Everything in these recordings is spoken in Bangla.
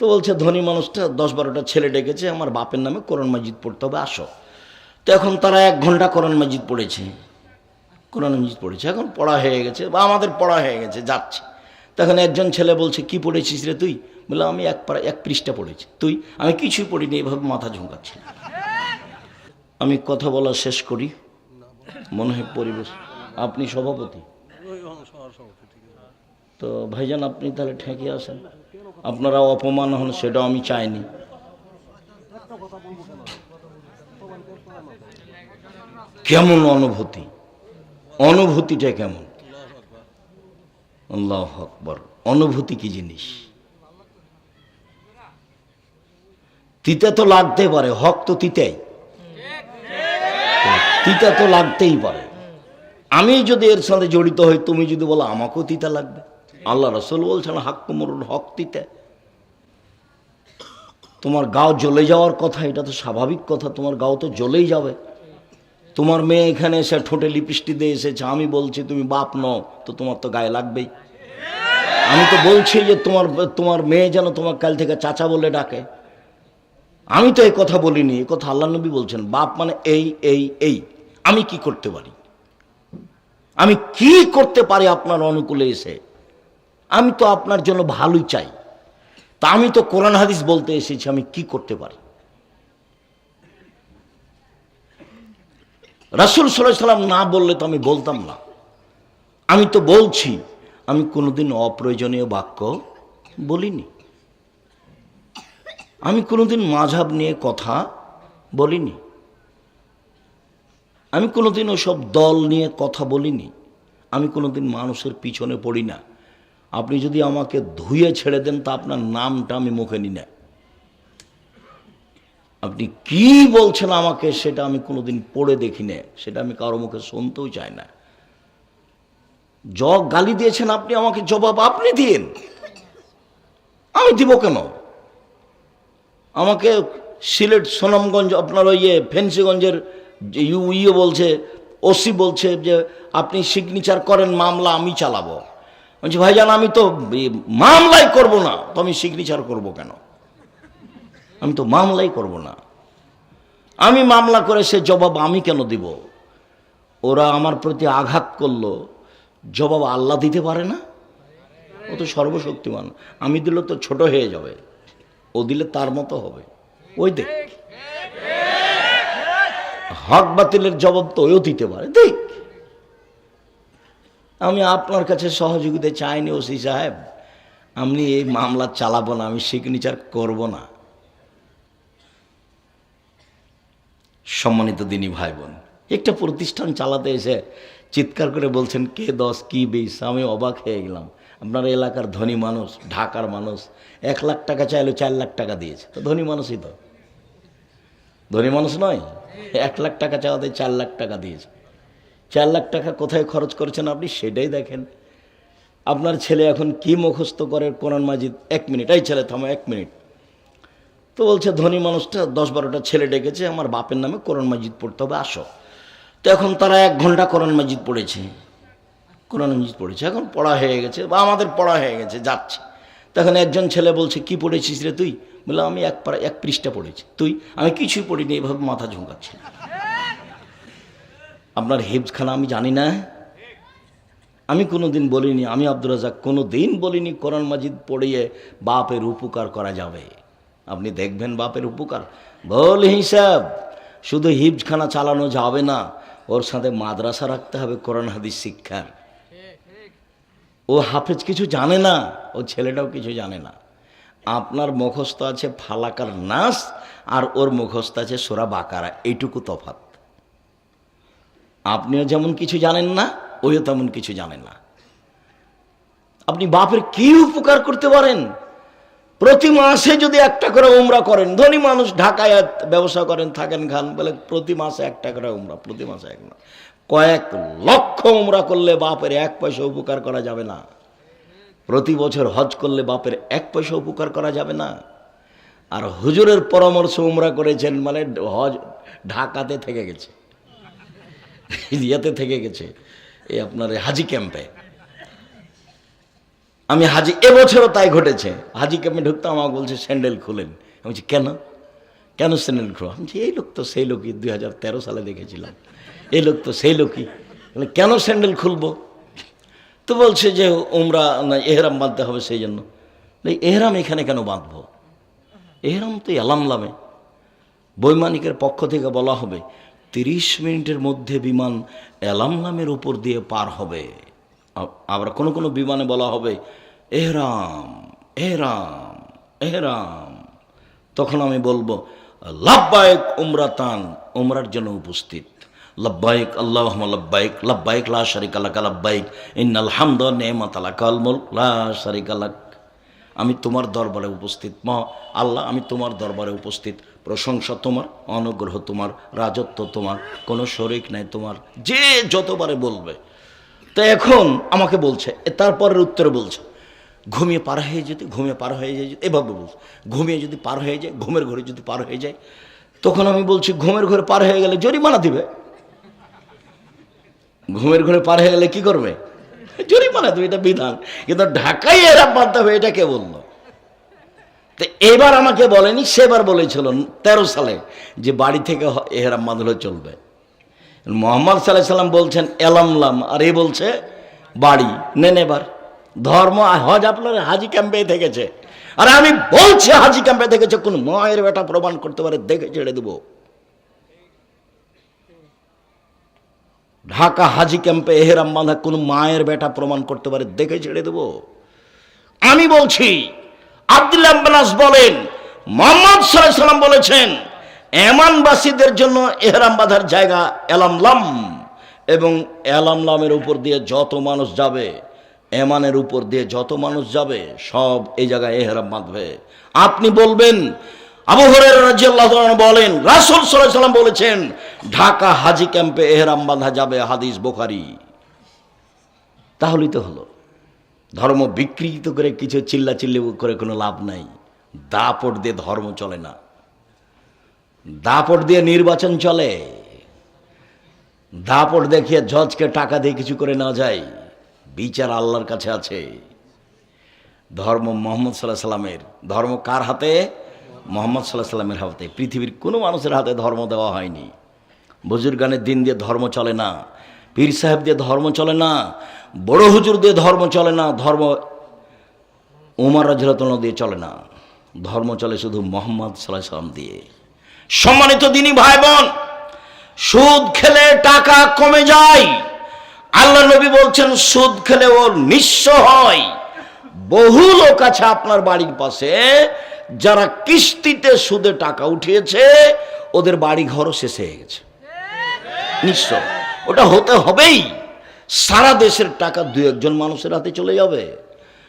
তো বলছে, ধনী মানুষটা দশ বারোটা ছেলে ডেকেছে, আমার বাপের নামে কোরআন মাজিদ পড়তে হবে, আসো। তো এখন তারা এক ঘণ্টা কোরআন মাজিদ পড়েছে। কোরআন মাজিদ পড়েছে, এখন পড়া হয়ে গেছে, বা আমাদের পড়া হয়ে গেছে, যাচ্ছে। তখন একজন ছেলে বলছে, কি পড়েছিস রে তুই? বললাম আমি এক পারা, এক পৃষ্ঠা পড়েছি। তুই? আমি কিছুই পড়িনি, এভাবে মাথা ঝুঁকাচ্ছি আমি কথা বলা শেষ করি। মনে হয় পরিবেশ, আপনি সভাপতি। তো ভাইজান, আপনি তাহলে ঠেকে আসেন। আপনারা অপমান হন, সেটাও আমি চাইনি। কেমন অনুভূতি? অনুভূতিটা কেমন? আল্লাহ আকবর। অনুভূতি কি জিনিস? তিতে তো লাগতে পারে, হক তো তিতেই। তিতা তো লাগতেই পারে। আমি যদি এর সাথে জড়িত হই, তুমি যদি বলো, আমাকেও তিতা লাগবে। আল্লাহ রসুল বলছেন হাক কুমরুল হক তিতে তোমার গাও জ্বলে যাওয়ার কথা, এটা তো স্বাভাবিক কথা, তোমার গাও তো জ্বলেই যাবে। তোমার মেয়ে এখানে এসে ঠোঁটে লিপিস্টি দিয়ে এসেছে, আমি বলছি, তুমি বাপ নও, তো তোমার তো গায়ে লাগবেই। আমি তো বলছি যে, তোমার তোমার মেয়ে যেন তোমার কাল থেকে চাচা বলে ডাকে। আমি তো এই কথা বলিনি এই কথা আল্লাহ নবী বলছেন, বাপ মানে এই এই এই, আমি কি করতে পারি? আমি কি করতে পারি আপনার অনুকূলে এসে? আমি তো আপনার জন্য ভালোই চাই। তা আমি তো কোরআন হাদিস বলতে এসেছি, আমি কি করতে পারি? রাসুল সাল্লাহ সাল্লাম না বললে তো আমি বলতাম না। আমি তো বলছি, আমি কোনোদিন অপ্রয়োজনীয় বাক্য বলিনি। আমি কোনোদিন মাঝাব নিয়ে কথা বলিনি। আমি কোনোদিন ওসব দল নিয়ে কথা বলিনি। আমি কোনোদিন মানুষের পিছনে পড়ি না। আপনি যদি আমাকে ধুয়ে ছেড়ে দেন, তা আপনার নামটা আমি মুখে নি না। আপনি কি বলছেন আমাকে, সেটা আমি কোনোদিন পড়ে দেখি না। সেটা আমি কারও মুখে শুনতেও চাই না। জ গালি দিয়েছেন আপনি, আমাকে জবাব আপনি দিন। আমি দিব কেন? আমাকে সিলেট সুনামগঞ্জ, আপনার ওই ইয়ে ফেন্সিগঞ্জের ইয়ে বলছে, ওসি বলছে যে, আপনি সিগনেচার করেন মামলা, আমি চালাবো। বলছি, ভাইজান, আমি তো মামলাই করব না। তো আমি সিগনেচার করব কেন? আমি তো মামলাই করব না। আমি মামলা করে সে জবাব আমি কেন দিব? ওরা আমার প্রতি আঘাত করল। জবাব আল্লাহ দিতে পারে না? ও তো সর্বশক্তিমান। আমি দিলে তো ছোট হয়ে যাবে। ও দিলে তার মতো হবে। ওই দেখ। হক বাতিলের জবাব তো ওও দিতে পারে। দেখ। আমি আপনার কাছে সহযোগিতা চাইনি, ওসি সাহেব। আমি এই মামলা চালাবো না, আমি সিগনেচার করব না। সম্মানিত দিনী ভাই বোন একটা প্রতিষ্ঠান চালাতে এসে চিৎকার করে বলছেন, কে দশ কি বিশ আমি অবাক হয়ে গেলাম। আপনার এলাকার ধনী মানুষ, ঢাকার মানুষ, এক লাখ টাকা চাইলে, চার লাখ টাকা দিয়েছে। তো ধনী মানুষই তো। ধনী মানুষ নয়, এক লাখ টাকা চাওয়াতে চার লাখ টাকা দিয়েছে। চার লাখ টাকা কোথায় খরচ করেছেন আপনি সেটাই দেখেন। আপনার ছেলে এখন কি মুখস্থ করে কোরআন মাজিদ? এক মিনিট। এই ছেলে, থামো, এক মিনিট। তো বলছে, ধনী মানুষটা, দশ বারোটা ছেলে ডেকেছে, আমার বাপের নামে কোরআন মাজিদ পড়তে হবে, আসো। তো এখন তারা এক ঘণ্টা কোরআন মাজিদ পড়েছে। কোরআন মাজিদ পড়েছে। এখন পড়া হয়ে গেছে, বা আমাদের পড়া হয়ে গেছে, যাচ্ছে। তখন একজন ছেলে বলছে, কি পড়েছিস রে তুই? বললাম, আমি এক পারা, এক পৃষ্ঠা পড়েছি। তুই? আমি কিছুই পড়িনি, এভাবে মাথা ঝুঁকাচ্ছি। আপনার হিফজখানা আমি জানি না। আমি কোনো দিন বলিনি, আমি আব্দুর রাজাক কোনো দিন বলিনি কোরআন মাজিদ পড়িয়ে বাপের উপকার করা যাবে। আপনি দেখবেন বাপের উপকার। বল হিসাব, শুধু হিফজখানা চালানো যাবে না, ওর সাথে মাদ্রাসা রাখতে হবে কোরআন হাদিস শিক্ষার। ও হাফেজ কিছু জানে না, ও ছেলেটাও কিছু জানে না। আপনার মুখস্থ আছে ফালাকার নাস, আর ওর মুখস্থ আছে সোরা বাকারা। এইটুকু তফাত আপনিও যেমন কিছু জানেন না, ওইও তেমন কিছু জানে না। আপনি বাপের কি উপকার করতে পারেন? প্রতি মাসে যদি একটা করে উমরা করেন, ধনী মানুষ ঢাকায় ব্যবসা করেন, থাকেন খান, বলে প্রতি মাসে একটা করে উমরা, প্রতি মাসে এক না। কয়েক লক্ষ উমরা করলে বাপের এক পয়সা উপকার করা যাবে না। প্রতি বছর হজ করলে বাপের এক পয়সা উপকার করা যাবে না। আর হুজুরের পরামর্শ উমরা করেছেন মানে হজ ঢাকাতে থেকে গেছে। ইয়েতে থেকে গেছে এই আপনার হাজি ক্যাম্পে। আমি হাজি এবছরও তাই ঘটেছে। হাজি ক্যাম্পে ঢুকতাম আমাকে বলছে, স্যান্ডেল খুলেন। আমি বলছি, কেন? কেন স্যান্ডেল খুলো? আমি এই লোক তো সেই লোকই, দুই হাজার তেরো সালে দেখেছিলাম। এই লোক তো সেই লোকই। কেন স্যান্ডেল খুলবো? তো বলছে যে ওমরা না, এহরাম বাঁধতে হবে সেই জন্য। এহরাম এখানে কেন বাঁধবো? এহরাম তো এলামলামে বৈমানিকের পক্ষ থেকে বলা হবে তিরিশ মিনিটের মধ্যে বিমান এলামলামের উপর দিয়ে পার হবে। আবার কোনো কোনো বিমানে বলা হবে, এহরাম এহরাম এহরাম। তখন আমি বলব লাভবায়ক উমরাতান। উমরার জন্য উপস্থিত। লব্বাইক আল্লাহ লব্বাইক লব্বাইক লা শারিক আলাক লব্বাইক ইন্নাল হামদ নেমাত আলাকাল মুলক। লা শারিক আলাক আমি তোমার দরবারে উপস্থিত। ম, আল্লাহ, আমি তোমার দরবারে উপস্থিত। প্রশংসা তোমার, অনুগ্রহ তোমার, রাজত্ব তোমার, কোনো শরিক নাই তোমার। যে যতবারে বলবে। তো এখন আমাকে বলছে তারপরের উত্তরে বলছে, ঘুমিয়ে পার হয়ে যেতে ঘুমিয়ে পার হয়ে যায় এভাবে বলছে। ঘুমিয়ে যদি পার হয়ে যায়, ঘুমের ঘরে যদি পার হয়ে যায়, তখন আমি বলছি, ঘুমের ঘরে পার হয়ে গেলে জরিমানা দিবে? ঘুমের ঘরে পার হয়ে গেলে কি করবে? জরিমানা দেবে এটা বিধান। কিন্তু ঢাকায় এরা বাধ্য হবে এটা কে বলল? তো এবার আমাকে বলেনি, সেবার বলেছিল তেরো সালে যে বাড়ি থেকে এহরাম বাঁধলে চলবে। মোহাম্মদ সাল্লাহ সাল্লাম বলছেন এলামলাম আর এ বলছে, বাড়ি নেন এবার। ধর্ম হজ আপনার হাজি ক্যাম্পে থেকেছে। আর আমি বলছি হাজি ক্যাম্পে থেকেছে, কোন মায়ের বেটা প্রমাণ করতে পারে, দেখে ছেড়ে দেবো। ঢাকা হাজি ক্যাম্পে এহেরাম বাঁধা কোন মায়ের বেটা প্রমাণ করতে পারে, দেখে ছেড়ে দেবো। আমি বলছি, আব্দুল্লাহ আব্বাস বলেন, মোহাম্মদ সাল্লাম বলেছেন, এমানবাসীদের জন্য এহরাম বাঁধার জায়গা এলামলাম এবং এলামলামের উপর দিয়ে যত মানুষ যাবে, এমানের উপর দিয়ে যত মানুষ যাবে, সব এই জায়গায় এহরাম বাঁধবে। আপনি বলবেন, আবু হরেরা রাদিয়াল্লাহু তাআলা বলেন, রাসূল সাল্লাম বলেছেন ঢাকা হাজি ক্যাম্পে এহরাম বাঁধা যাবে হাদিস বোখারি। তাহলেই তো হলো। ধর্ম বিকৃত করে কিছু চিল্লা চিল্লি করে কোনো লাভ নাই। দাপট দিয়ে ধর্ম চলে না। দাপট দিয়ে নির্বাচন চলে। দাপট দেখিয়ে জজকে টাকা দিয়ে কিছু করে না যায়। বিচার আল্লাহর কাছে আছে। ধর্ম মোহাম্মদ সাল্লাহ সাল্লামের ধর্ম কার হাতে? মোহাম্মদ সাল্লাহ সাল্লামের হাতে। পৃথিবীর কোনো মানুষের হাতে ধর্ম দেওয়া হয়নি। বুজুর্গানের দিন দিয়ে ধর্ম চলে না, পীর সাহেব দিয়ে ধর্ম চলে না, বড় হুজুর দিয়ে ধর্ম চলে না, ধর্ম উমার রাজরতন দিয়ে চলে না। ধর্ম চলে শুধু মোহাম্মদ সাল্লাহ সাল্লাম দিয়ে। সম্মানিত দিনী ভাই বোন সুদ খেলে টাকা কমে যায়। আল্লাহ নবী বলছেন, সুদ খেলে ওর নিঃস্ব হয়। বহু লোক আছে আপনার বাড়ির পাশে, যারা কিস্তিতে সুদে টাকা উঠিয়েছে, ওদের বাড়ি ঘরও শেষ হয়ে গেছে। নিঃস্ব ওটা হতে হবেই। সারা দেশের টাকা দু একজন মানুষের হাতে চলে যাবে।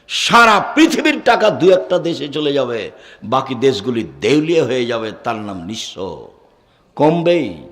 সারা পৃথিবীর টাকা দু একটা দেশে চলে যাবে। বাকি দেশগুলি দেউলিয়া হয়ে যাবে, তার নাম নিঃস্ব কমবেই।